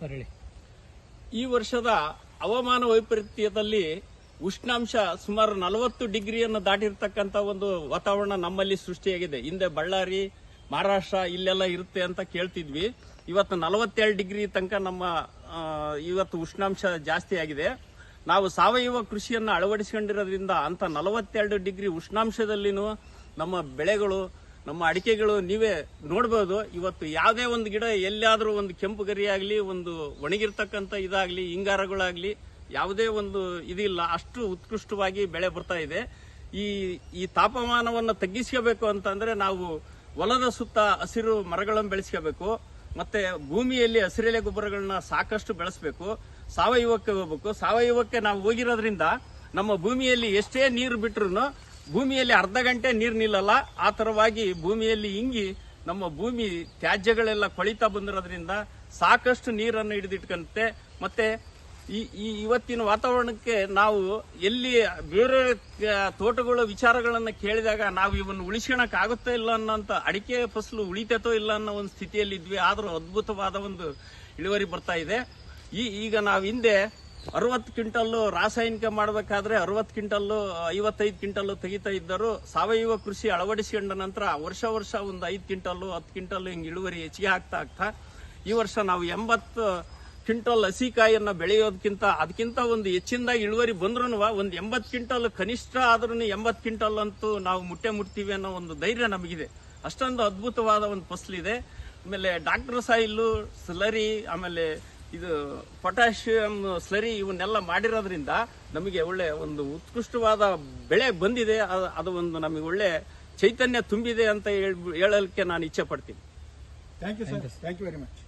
Sir ಹೇಳಿ. ಈ ವರ್ಷದ ಹವಾಮಾನ ವೈಪರೀತ್ಯದಲ್ಲಿ ಉಷ್ಣಾಂಶ ಸುಮಾರು ನಲವತ್ತು ಡಿಗ್ರಿಯನ್ನು ದಾಟಿರ್ತಕ್ಕಂಥ ಒಂದು ವಾತಾವರಣ ನಮ್ಮಲ್ಲಿ ಸೃಷ್ಟಿಯಾಗಿದೆ. ಹಿಂದೆ ಬಳ್ಳಾರಿ, ಮಹಾರಾಷ್ಟ್ರ ಇಲ್ಲೆಲ್ಲ ಇರುತ್ತೆ ಅಂತ ಕೇಳ್ತಿದ್ವಿ. ಇವತ್ತು ನಲವತ್ತೆರಡು ಡಿಗ್ರಿ ತನಕ ನಮ್ಮ ಇವತ್ತು ಉಷ್ಣಾಂಶ ಜಾಸ್ತಿ ಆಗಿದೆ. ನಾವು ಸಾವಯವ ಕೃಷಿಯನ್ನು ಅಳವಡಿಸಿಕೊಂಡಿರೋದ್ರಿಂದ ಅಂತ ನಲವತ್ತೆರಡು ಡಿಗ್ರಿ ಉಷ್ಣಾಂಶದಲ್ಲಿನೂ ನಮ್ಮ ಬೆಳೆಗಳು ನಮ್ಮ ಅಡಿಕೆಗಳು ನೀವೇ ನೋಡ್ಬೋದು. ಇವತ್ತು ಯಾವುದೇ ಒಂದು ಗಿಡ ಎಲ್ಲಾದ್ರೂ ಒಂದು ಕೆಂಪು ಗರಿಯಾಗಲಿ ಒಂದು ಒಣಗಿರ್ತಕ್ಕಂಥ ಇದಾಗಲಿ, ಹಿಂಗಾರಗಳಾಗಲಿ, ಯಾವುದೇ ಒಂದು ಇದಿಲ್ಲ. ಅಷ್ಟು ಉತ್ಕೃಷ್ಟವಾಗಿ ಬೆಳೆ ಬರ್ತಾ ಇದೆ. ಈ ಈ ತಾಪಮಾನವನ್ನು ತಗ್ಗಿಸ್ಕೋಬೇಕು ಅಂತಂದರೆ ನಾವು ಹೊಲದ ಸುತ್ತ ಹಸಿರು ಮರಗಳನ್ನು ಬೆಳೆಸ್ಕೋಬೇಕು. ಮತ್ತೆ ಭೂಮಿಯಲ್ಲಿ ಹಸಿರೆಲೆ ಗೊಬ್ಬರಗಳನ್ನ ಸಾಕಷ್ಟು ಬೆಳೆಸಬೇಕು. ಸಾವಯವಕ್ಕೆ ಹೋಗ್ಬೇಕು. ಸಾವಯವಕ್ಕೆ ನಾವು ಹೋಗಿರೋದ್ರಿಂದ ನಮ್ಮ ಭೂಮಿಯಲ್ಲಿ ಎಷ್ಟೇ ನೀರು ಬಿಟ್ರು ಭೂಮಿಯಲ್ಲಿ ಅರ್ಧ ಗಂಟೆ ನೀರು ನಿಲ್ಲಲ್ಲ. ಆ ಥರವಾಗಿ ಭೂಮಿಯಲ್ಲಿ ಇಂಗಿ ನಮ್ಮ ಭೂಮಿ ತ್ಯಾಜ್ಯಗಳೆಲ್ಲ ಕೊಳಿತಾ ಬಂದಿರೋದ್ರಿಂದ ಸಾಕಷ್ಟು ನೀರನ್ನು ಹಿಡಿದಿಟ್ಕಂತೆ. ಮತ್ತೆ ಈ ಈ ಇವತ್ತಿನ ವಾತಾವರಣಕ್ಕೆ ನಾವು ಎಲ್ಲಿ ಬೇರೆ ತೋಟಗಳ ವಿಚಾರಗಳನ್ನು ಕೇಳಿದಾಗ ನಾವು ಇವನ್ನು ಉಳಿಸ್ಕೊಳಕ್ ಆಗುತ್ತೋ ಇಲ್ಲ ಅನ್ನೋಂಥ ಅಡಿಕೆ ಫಸಲು ಉಳಿತೈತೋ ಇಲ್ಲ ಅನ್ನೋ ಒಂದು ಸ್ಥಿತಿಯಲ್ಲಿ ಆದರೂ ಆದ್ರೂ ಅದ್ಭುತವಾದ ಒಂದು ಇಳುವರಿ ಬರ್ತಾ ಇದೆ. ಈ, ಈಗ ನಾವು ಹಿಂದೆ ಅರವತ್ತು ಕ್ವಿಂಟಲ್ಲು ರಾಸಾಯನಿಕ ಮಾಡಬೇಕಾದ್ರೆ ಅರವತ್ತು ಕ್ವಿಂಟಲ್ ಐವತ್ತೈದು ಕ್ವಿಂಟಲ್ಲು ತೆಗಿತಾ ಇದ್ದರು. ಸಾವಯವ ಕೃಷಿ ಅಳವಡಿಸಿಕೊಂಡ ನಂತರ ವರ್ಷ ವರ್ಷ ಒಂದು ಐದು ಕ್ವಿಂಟಲ್ ಹತ್ತು ಕ್ವಿಂಟಲ್ಲು ಹಿಂಗೆ ಇಳುವರಿ ಹೆಚ್ಚಿಗೆ ಆಗ್ತಾ ಆಗ್ತಾ ಈ ವರ್ಷ ನಾವು ಎಂಬತ್ತು ಕ್ವಿಂಟಲ್ ಹಸಿಕಾಯಿಯನ್ನು ಬೆಳೆಯೋದಕ್ಕಿಂತ ಅದಕ್ಕಿಂತ ಒಂದು ಹೆಚ್ಚಿನದಾಗಿ ಇಳುವರಿ ಬಂದ್ರೂ ಒಂದು ಎಂಬತ್ತು ಕ್ವಿಂಟಲ್ ಕನಿಷ್ಠ ಆದ್ರೂ ಎಂಬತ್ತು ಕ್ವಿಂಟಲ್ ಅಂತೂ ನಾವು ಮುಟ್ಟೆ ಮುಟ್ತೀವಿ ಅನ್ನೋ ಒಂದು ಧೈರ್ಯ ನಮಗಿದೆ. ಅಷ್ಟೊಂದು ಅದ್ಭುತವಾದ ಒಂದು ಫಸಲಿದೆ. ಆಮೇಲೆ ಡಾಕ್ಟರ್ ಸಾಯಿಲು ಸ್ಲರಿ, ಆಮೇಲೆ ಇದು ಪೊಟ್ಯಾಷಿಯಂ ಸ್ಲರಿ ಇವನ್ನೆಲ್ಲ ಮಾಡಿರೋದ್ರಿಂದ ನಮಗೆ ಒಳ್ಳೆ ಒಂದು ಉತ್ಕೃಷ್ಟವಾದ ಬೆಳೆ ಬಂದಿದೆ. ಅದು ಒಂದು ನಮಗೆ ಒಳ್ಳೆ ಚೈತನ್ಯ ತುಂಬಿದೆ ಅಂತ ಹೇಳ್- ಹೇಳಲಿಕ್ಕೆ ನಾನು ಇಚ್ಛೆ ಪಡ್ತೀನಿ. Thank you sir thank you very much